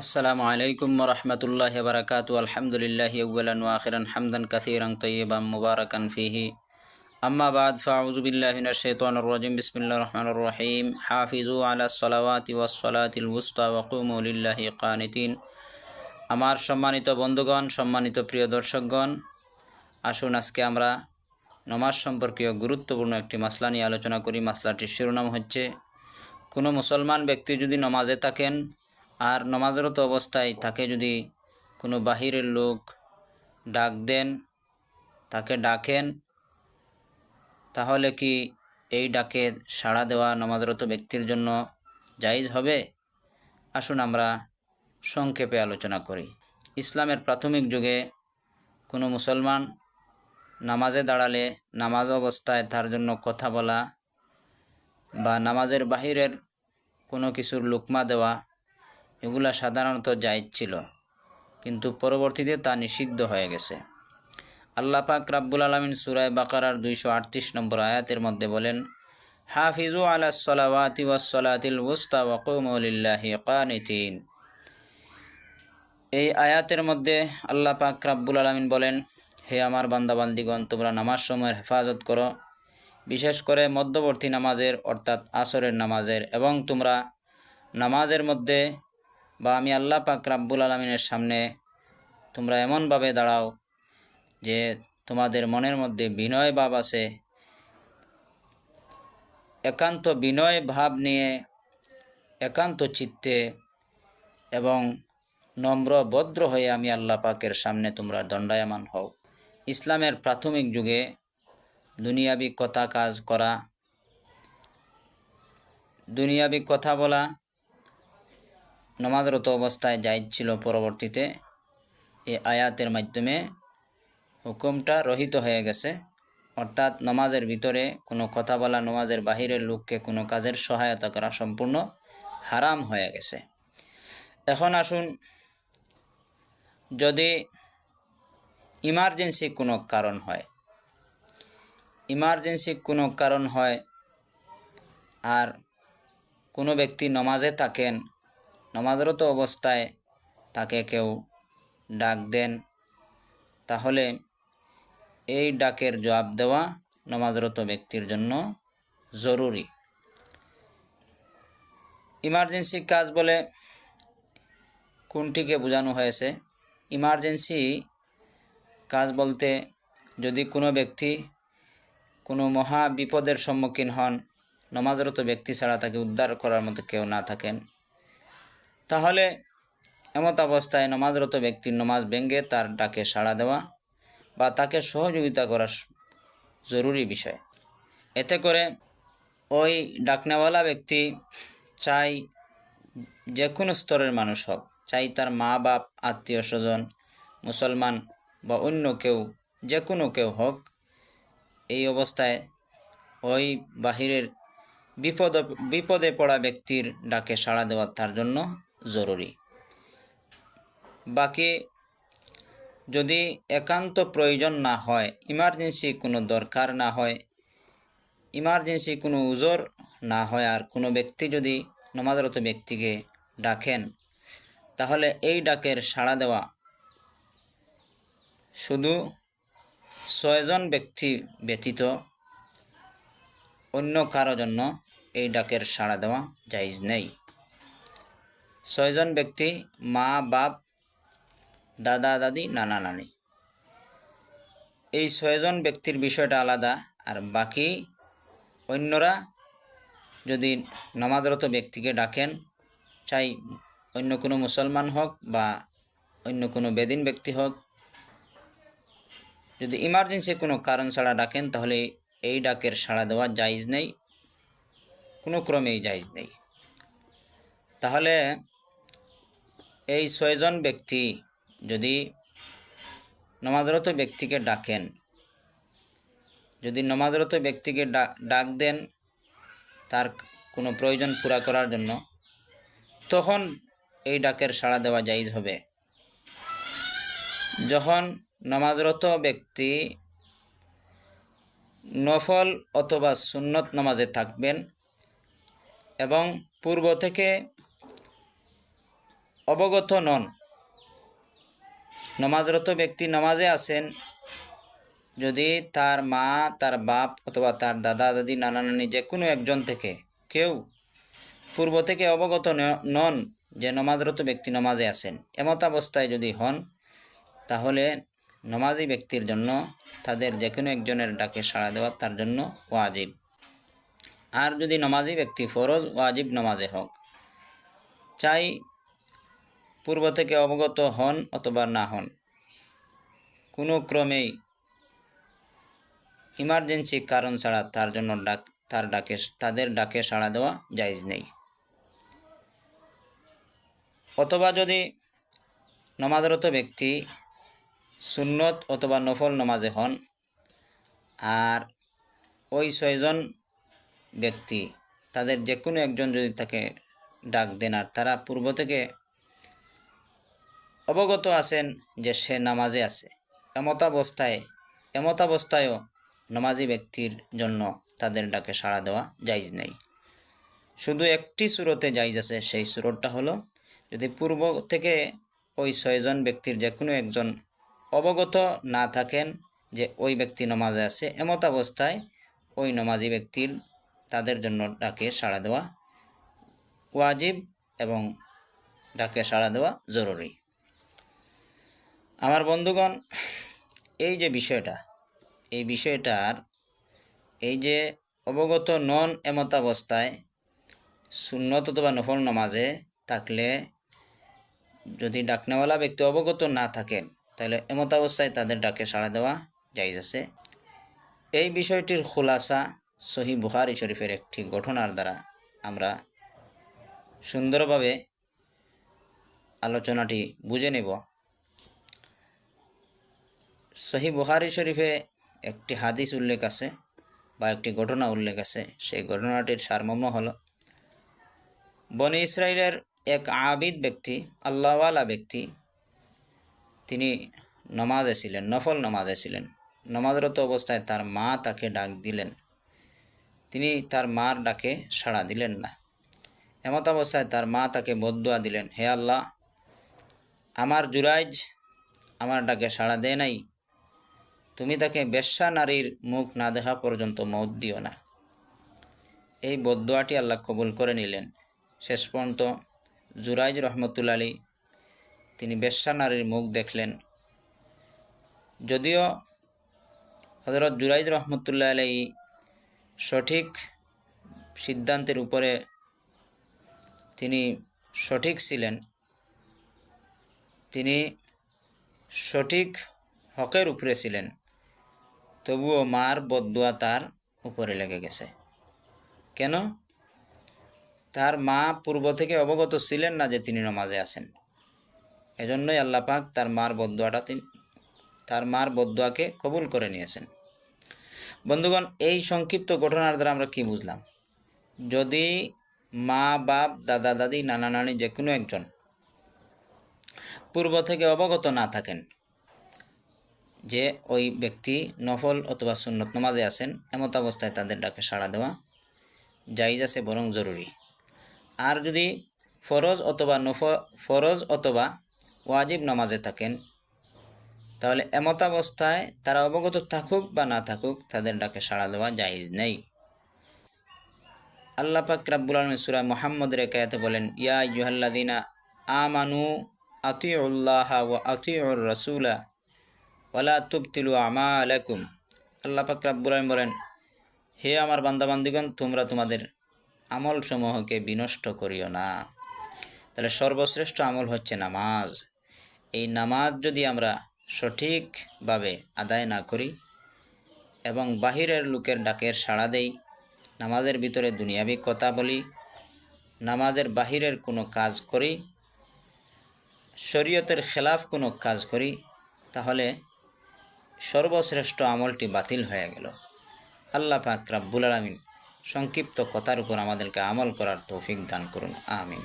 আসসালামু আলাইকুম রহমতুল্লাহ বারকাত আলহামদুলিল্লাহ আউ্লান ওয়াখিরান হামদান কাসিরান তৈবাম মুবারকান ফিহি। আম্মা বাদ ফাউজুবিল্লাহিন শেতান রজিম। বিসমিল্লা রহমান রহিম। হাফিজু আলা সলাওয়াতি ওয়াসলাতিল উস্তা ওয়াকুমুলিল্লাহি কানিতিন। আমার সম্মানিত বন্ধুগণ, সম্মানিত প্রিয় দর্শকগণ, আসুন আজকে আমরা নমাজ সম্পর্কীয় গুরুত্বপূর্ণ একটি মাসলা নিয়ে আলোচনা করি। মাসলাটির শিরোনাম হচ্ছে, কোনো মুসলমান ব্যক্তি যদি নমাজে থাকেন আর নমাজরত অবস্থায় তাকে যদি কোনো বাহিরের লোক ডাক দেন, তাকে ডাকেন, তাহলে কি এই ডাকে সাড়া দেওয়া নমাজরত ব্যক্তির জন্য জায়জ হবে? আসুন আমরা সংক্ষেপে আলোচনা করি। ইসলামের প্রাথমিক যুগে কোনো মুসলমান নামাজে দাঁড়ালে নামাজ অবস্থায় তার জন্য কথা বলা বা নামাজের বাহিরের কোনো কিছুর লুকমা দেওয়া এগুলা সাধারণত জায়জ ছিল, কিন্তু পরবর্তীতে তা নিষিদ্ধ হয়ে গেছে। আল্লাহ পাক রাব্বুল আলমিন সুরায় বাকারার দুইশো আটত্রিশ নম্বর আয়াতের মধ্যে বলেন, হাফিজু আলা সলাওয়াতি ওয়াসলাতিল ওস্তা ওয়াকুমলিল্লাহি কানিতিন এই আয়াতের মধ্যে আল্লাহ পাক রাব্বুল আলমিন বলেন, হে আমার বান্দাবান্দিগণ, তোমরা নামাজ সময়ের হেফাজত করো। বিশেষ করে মধ্যবর্তী নামাজের, অর্থাৎ আসরের নামাজের, এবং তোমরা নামাজের মধ্যে বা আমি আল্লাহ পাক রাব্বুল আলমিনের সামনে তোমরা এমনভাবে দাঁড়াও যে তোমাদের মনের মধ্যে বিনয় ভাব আছে। একান্ত বিনয় ভাব নিয়ে, একান্ত চিত্তে এবং নম্র ভদ্র হয়ে আমি আল্লাহ পাকের সামনে তোমরা দণ্ডায়মান হও। ইসলামের প্রাথমিক যুগে দুনিয়াবি কথা কাজ করা, দুনিয়াবি কথা বলা নমাজরত অবস্থায় জায়জ ছিল পরবর্তীতে। এই আয়াতের মাধ্যমে হুকুমটা রহিত হয়ে গেছে। অর্থাৎ নমাজের ভিতরে কোনো কথা বলা, নমাজের বাহিরের লোককে কোনো কাজের সহায়তা করা সম্পূর্ণ হারাম হয়ে গেছে। এখন আসুন, যদি ইমার্জেন্সি কোনো কারণ হয়, ইমার্জেন্সি কোনো কারণ হয় আর কোনো ব্যক্তি নমাজে থাকেন নমাজরত অবস্থায় তাকে কেউ ডাক দেন, তাহলে এই ডাকের জবাব দেওয়া নমাজরত ব্যক্তির জন্য জরুরি। ইমার্জেন্সি কাজ বলে কোনটিকে বোঝানো হয়েছে? ইমার্জেন্সি কাজ বলতে যদি কোনো ব্যক্তি কোনো মহা বিপদের সম্মুখীন হন, নমাজরত ব্যক্তি ছাড়া তাকে উদ্ধার করার মতো কেউ না থাকেন। তাহলে এমত অবস্থায় নমাজরত ব্যক্তির নমাজ ভেঙ্গে তার ডাকে সাড়া দেওয়া বা তাকে সহযোগিতা করা জরুরি বিষয়। এতে করে ওই ডাকনেওয়ালা ব্যক্তি চাই যে কোনো স্তরের মানুষ হোক, চাই তার মা, বাপ, আত্মীয় স্বজন, মুসলমান বা অন্য কেউ, যে কোনো কেউ হোক, এই অবস্থায় ওই বাহিরের বিপদ, বিপদে পড়া ব্যক্তির ডাকে সাড়া দেওয়া তার জন্য জরুরি বাকি, যদি একান্ত প্রয়োজন না হয় ইমার্জেন্সি কোনো দরকার না হয় ইমার্জেন্সি কোনো উজোর না হয় আর কোনো ব্যক্তি যদি নমাজরত ব্যক্তিকে ডাকেন, তাহলে এই ডাকের সাড়া দেওয়া। শুধু ছয়জন ব্যক্তি ব্যতীত অন্য কারও জন্য এই ডাকের সাড়া দেওয়া জায়জ নেই। ছয়জন ব্যক্তি, মা, বাপ, দাদা, দাদি, নানা, নানি। এই ছয়জন ব্যক্তির বিষয়টা আলাদা, আর বাকি অন্যরা যদি নামাজরত ব্যক্তিকে ডাকেন, চাই অন্য কোনো মুসলমান হোক বা অন্য কোনো বেদিন ব্যক্তি হোক, যদি ইমার্জেন্সি কোনো কারণ ছাড়া ডাকেন, তাহলে এই ডাকের সাড়া দেওয়া জায়জ নেই, কোনো ক্রমেই জায়জ নেই। তাহলে এই ছয়জন ব্যক্তি যদি নমাজরত ব্যক্তিকে ডাকেন, যদি নমাজরত ব্যক্তিকে ডাক দেন, তার কোনো প্রয়োজন পুরা করার জন্য, তখন এই ডাকের সাড়া দেওয়া জায়জ হবে। যখন নমাজরত ব্যক্তি নফল অথবা সুন্নত নামাজে থাকবেন এবং পূর্ব থেকে অবগত নন। নমাজরত ব্যক্তি নামাজে আছেন, যদি তার মা, তার বাপ অথবা তার দাদা, দাদি, নানা, নানি যে কোনো একজন থেকে কেউ পূর্ব থেকে অবগত নন যে নমাজরত ব্যক্তি নমাজে আছেন এমতাবস্থায় যদি হন, তাহলে নমাজি ব্যক্তির জন্য তাদের যে কোনো একজনের ডাকে সাড়া দেওয়া তার জন্য ওয়াজিব। আর যদি নমাজি ব্যক্তি ফরজ, ওয়াজিব নমাজে হোক। চাই পূর্ব থেকে অবগত হন অথবা না হন। কোনো ক্রমেই ইমার্জেন্সি কারণ ছাড়া তার জন্য ডাক, তার ডাকে, তাদের ডাকে সাড়া দেওয়া জায়জ নেই। অথবা যদি নমাজরত ব্যক্তি সুন্নত অথবা নফল নমাজে হন, আর ওই ছয়জন ব্যক্তি তাদের যে কোনো একজন যদি তাকে ডাক দেন আর তারা পূর্ব থেকে অবগত আছেন যে সে নামাজে আছে। এমতাবস্থায় এমতাবস্থায়ও নামাজি ব্যক্তির জন্য তাদের ডাকে সাড়া দেওয়া জায়জ নেই। শুধু একটি সুরতে জায়জ আছে, সেই সুরতটা হলো, যদি পূর্ব থেকে ওই ছয়জন ব্যক্তির যে কোনো একজন অবগত না থাকেন যে ওই ব্যক্তি নমাজে আছে এমত অবস্থায় ওই নমাজি ব্যক্তির তাদের জন্য ডাকে সাড়া দেওয়া ওয়াজিব এবং ডাকে সাড়া দেওয়া জরুরি। আমার বন্ধুগণ, এই যে বিষয়টা, এই বিষয়টার, এই যে অবগত নন এমতাবস্থায় সুন্নত অথবা নফল নামাজে থাকলে যদি ডাকনেওয়ালা ব্যক্তি অবগত না থাকেন, তাহলে এমতাবস্থায় তাদের ডাকে সাড়া দেওয়া জায়জ আছে। এই বিষয়টির খোলাসা সহি বুহারি শরীফের একটি ঘটনার দ্বারা আমরা সুন্দরভাবে আলোচনাটি বুঝে নেব। সহি বুহারি শরীফে একটি হাদিস উল্লেখ আছে বা একটি ঘটনা উল্লেখ আছে। সেই ঘটনাটির সারমর্ম হল, বনি ইসরায়েলের এক আবিদ ব্যক্তি, আল্লাহওয়ালা ব্যক্তি, তিনি নমাজে ছিলেন, নফল নমাজে ছিলেন। নমাজরত অবস্থায় তার মা তাকে ডাক দিলেন। তিনি তার মার ডাকে সাড়া দিলেন না। এমত অবস্থায় তার মা তাকে বদুয়া দিলেন, হে আল্লাহ, আমার জুরাইজ আমার ডাকে সাড়া দেয় নাই তুমি তাকে বেশ্যা নারীর মুখ না দেখা পর্যন্ত মত দিও না। এই বদুয়াটি আল্লাহ কবুল করে নিলেন। শেষ পর্যন্ত জুরাইজ রহমতুল্লা আলী তিনি বেশ্যা নারীর মুখ দেখলেন। যদিও হজরত জুরাইজ রহমতুল্লাহ আলাই সঠিক সিদ্ধান্তের উপরে তিনি সঠিক ছিলেন, তিনি সঠিক হকের উপরে ছিলেন। তবুও মার বদুয়া তার উপরে লেগে গেছে। কেন? তার মা পূর্ব থেকে অবগত ছিলেন না যে তিনি নমাজে আছেন। এজন্যই আল্লাহ পাক তার মার বদুয়াটা তিনি তার মার বদুয়াকে কবুল করে নিয়েছেন। বন্ধুগণ, এই সংক্ষিপ্ত ঘটনার দ্বারা আমরা কি বুঝলাম? যদি মা, বাপ, দাদা, দাদি, নানা, নানি যে কোনো একজন পূর্ব থেকে অবগত না থাকেন যে ওই ব্যক্তি নফল অথবা সুন্নত নমাজে আছেন, এমত অবস্থায় তাদের ডাকে সাড়া দেওয়া জাইজ আছে, বরং জরুরি। আর যদি ফরজ অথবা নফ, ফরজ অথবা ওয়াজিব নমাজে থাকেন, তাহলে এমতাবস্থায় তারা অবগত থাকুক বা না থাকুক, তাদের ডাকে সাড়া দেওয়া জায়েজ নেই। আল্লাহ পাক রাব্বুল আলম সুরা মোহাম্মদের একায়াতে বলেন, ইয়া ইউহাল্লাদিনা আমানু আতিউল্লাহ ও আতিউর রসুলা ওয়ালা তুবতিলু আমা আলাইকুম আল্লাহ পাক রাব্বুল বলেন, হে আমার বান্দাবান্দিগণ, তোমরা তোমাদের আমল সমূহকে বিনষ্ট করিও না। তাহলে সর্বশ্রেষ্ঠ আমল হচ্ছে নামাজ। এই নামাজ যদি আমরা সঠিকভাবে আদায় না করি এবং বাহিরের লোকের ডাকের সাড়া দেই, নামাজের ভিতরে দুনিয়াবি কথা বলি, নামাজের বাহিরের কোনো কাজ করি, শরীয়তের খেলাফ কোনো কাজ করি, তাহলে সর্বশ্রেষ্ঠ আমলটি বাতিল হয়ে গেল। আল্লাহ পাক রাব্বুল আলমিন সংক্ষিপ্ত কথার উপর আমাদেরকে আমল করার তৌফিক দান করুন, আমিন।